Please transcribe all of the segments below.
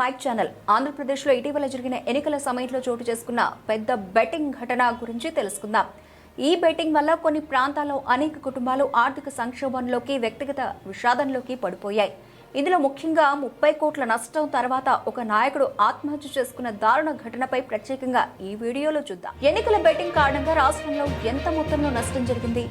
Mic channel. ఆంధ్రప్రదేశ్లో ఇటీవల జరిగిన ఎన్నికల సమయంలో చోటు చేసుకున్న పెద్ద బెట్టింగ్ ఘటన గురించి తెలుసుకుందాం. ఈ బెట్టింగ్ వల్ల కొన్ని ప్రాంతాల్లో అనేక కుటుంబాలు ఆర్థిక సంక్షోభంలోకి వ్యక్తిగత విషాదంలోకి పడిపోయాయి. ఇందులో ముఖ్యంగా ముప్పై కోట్ల నష్టం తర్వాత ఒక నాయకుడు ఆత్మహత్య చేసుకున్న దారుణ ఘటనపై ప్రత్యేకంగా ఈ వీడియోలో చూద్దాం. ఎన్నికల బెట్టింగ్ కారణంగా రాష్ట్రంలో ఎంత మొత్తంలో నష్టం జరిగింది?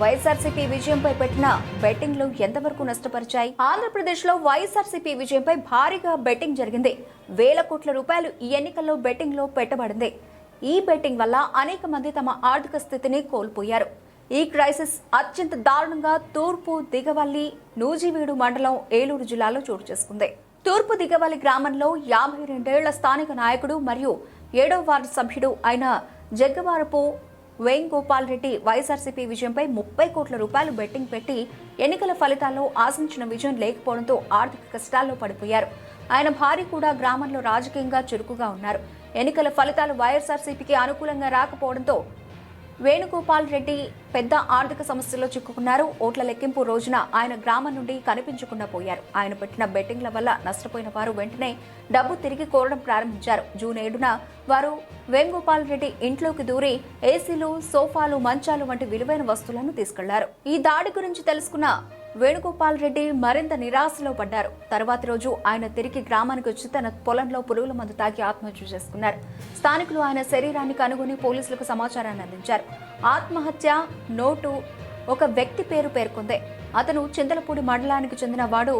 వైఎస్ఆర్సీపీ విజయంపై పెట్టిన బెట్టింగ్లు ఎంతవరకు నష్టపరిచాయి? ఆంధ్రప్రదేశ్లో వైఎస్ఆర్సీపీ విజయంపై భారీగా బెట్టింగ్ జరిగింది. వేల కోట్ల రూపాయలు ఈ ఎన్నికల్లో బెట్టింగ్లో పెట్టబడింది. ఈ బెట్టింగ్ వల్ల అనేక మంది తమ ఆర్థిక స్థితిని కోల్పోయారు. ఈ క్రైసిస్ అత్యంత దారుణంగా తూర్పు దిగవల్లి నూజివీడు మండలం ఏలూరు జిల్లాలో చోటు చేసుకుంది. తూర్పు దిగవల్లి గ్రామంలో యాభై రెండేళ్ళ స్థానిక నాయకుడు మరియు ఏడో వార్డు సభ్యుడు అయిన జగ్గవారపు వేణుగోపాల్ రెడ్డి వైఎస్ఆర్సీపీ విజయంపై ముప్పై కోట్ల రూపాయలు బెట్టింగ్ పెట్టి ఎన్నికల ఫలితాల్లో ఆశించిన విజయం లేకపోవడంతో ఆర్థిక కష్టాల్లో పడిపోయారు. ఆయన భార్య కూడా గ్రామంలో రాజకీయంగా చురుకుగా ఉన్నారు. ఎన్నికల ఫలితాలు వైఎస్ఆర్సీపీకి అనుకూలంగా రాకపోవడంతో వేణుగోపాల్ రెడ్డి పెద్ద ఆర్థిక సమస్యల్లో చిక్కుకున్నారు. ఓట్ల లెక్కింపు రోజున ఆయన గ్రామం నుండి కనిపించకుండా పోయారు. ఆయన పెట్టిన బెట్టింగ్ల వల్ల నష్టపోయిన వారు వెంటనే డబ్బు తిరిగి కోరడం ప్రారంభించారు. జూన్ ఏడున వారు వేణుగోపాల్ రెడ్డి ఇంట్లోకి దూరి ఏసీలు సోఫాలు మంచాలు వంటి విలువైన వస్తువులను తీసుకెళ్ళారు. ఈ దాడి గురించి తెలుసుకున్న వేణుగోపాల్ రెడ్డి మరింత నిరాశలో పడ్డారు. తర్వాత రోజు ఆయన తిరిగి గ్రామానికి వచ్చి తన పొలంలో పురుగుల మందు తాగి ఆత్మహత్య చేసుకున్నారు. స్థానికులు ఆయన శరీరాన్ని కనుగొని పోలీసులకు సమాచారాన్ని అందించారు. ఆత్మహత్య నోటు ఒక వ్యక్తి పేరు పేర్కొంది. అతను చింతలపూడి మండలానికి చెందిన వాడు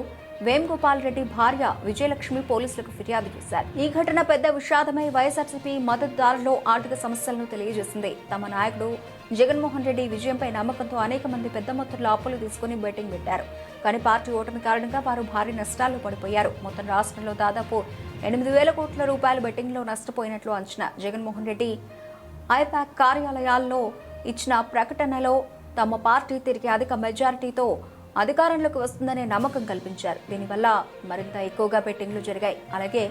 వేణుగోపాల్ రెడ్డి భార్య విజయలక్ష్మి పోలీసులకు ఫిర్యాదు చేశారు. ఈ ఘటన పెద్ద విషాదమై వైఎస్ఆర్సీపీ మద్దతుదారుల్లో ఆర్థిక సమస్యలను తెలియజేసింది. తమ నాయకుడు జగన్మోహన్ రెడ్డి విజయంపై నమ్మకంతో అనేక మంది పెద్ద మొత్తంలో అప్పులు తీసుకుని బెట్టింగ్ పెట్టారు. కానీ పార్టీ ఓటమి కారణంగా వారు భారీ నష్టాల్లో పడిపోయారు. మొత్తం రాష్ట్రంలో దాదాపు ఎనిమిది వేల కోట్ల రూపాయల బెట్టింగ్లో నష్టపోయినట్లు అంచనా. జగన్మోహన్ రెడ్డి ఐపాక్ కార్యాలయాల్లో ఇచ్చిన ప్రకటనలో తమ పార్టీ తిరిగి అధిక మెజారిటీతో అధికారంలోకి వస్తుందనే నమ్మకం కల్పించారు. దీనివల్ల మరింత ఎక్కువగా బెట్టింగ్లు జరిగాయి. అలాగే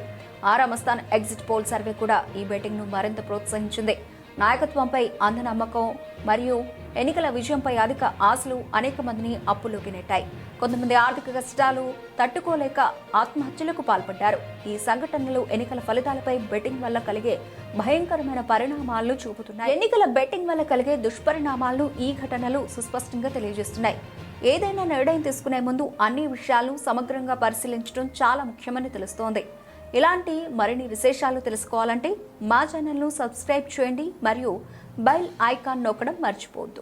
ఆరామస్థాన్ ఎగ్జిట్ పోల్ సర్వే కూడా ఈ బెట్టింగ్ను మరింత ప్రోత్సహించింది. నాయకత్వంపై అందనమ్మకం మరియు ఎన్నికల విజయంపై అధిక ఆశలు అనేక మందిని అప్పులోకి నెట్టాయి. కొంతమంది ఆర్థిక కష్టాలు తట్టుకోలేక ఆత్మహత్యలకు పాల్పడ్డారు. ఈ సంఘటనలు ఎన్నికల ఫలితాలపై బెట్టింగ్ వల్ల కలిగే భయంకరమైన పరిణామాలను చూపుతున్నాయి. ఎన్నికల బెట్టింగ్ వల్ల కలిగే దుష్పరిణామాలను ఈ ఘటనలు సుస్పష్టంగా తెలియజేస్తున్నాయి. ఏదైనా నిర్ణయం తీసుకునే ముందు అన్ని విషయాలు సమగ్రంగా పరిశీలించడం చాలా ముఖ్యమని తెలుస్తోంది. ఇలాంటి మరిన్ని విశేషాలు తెలుసుకోవాలంటే మా ఛానల్ను సబ్స్క్రైబ్ చేయండి మరియు బెల్ ఐకాన్ నొక్కడం మర్చిపోవద్దు.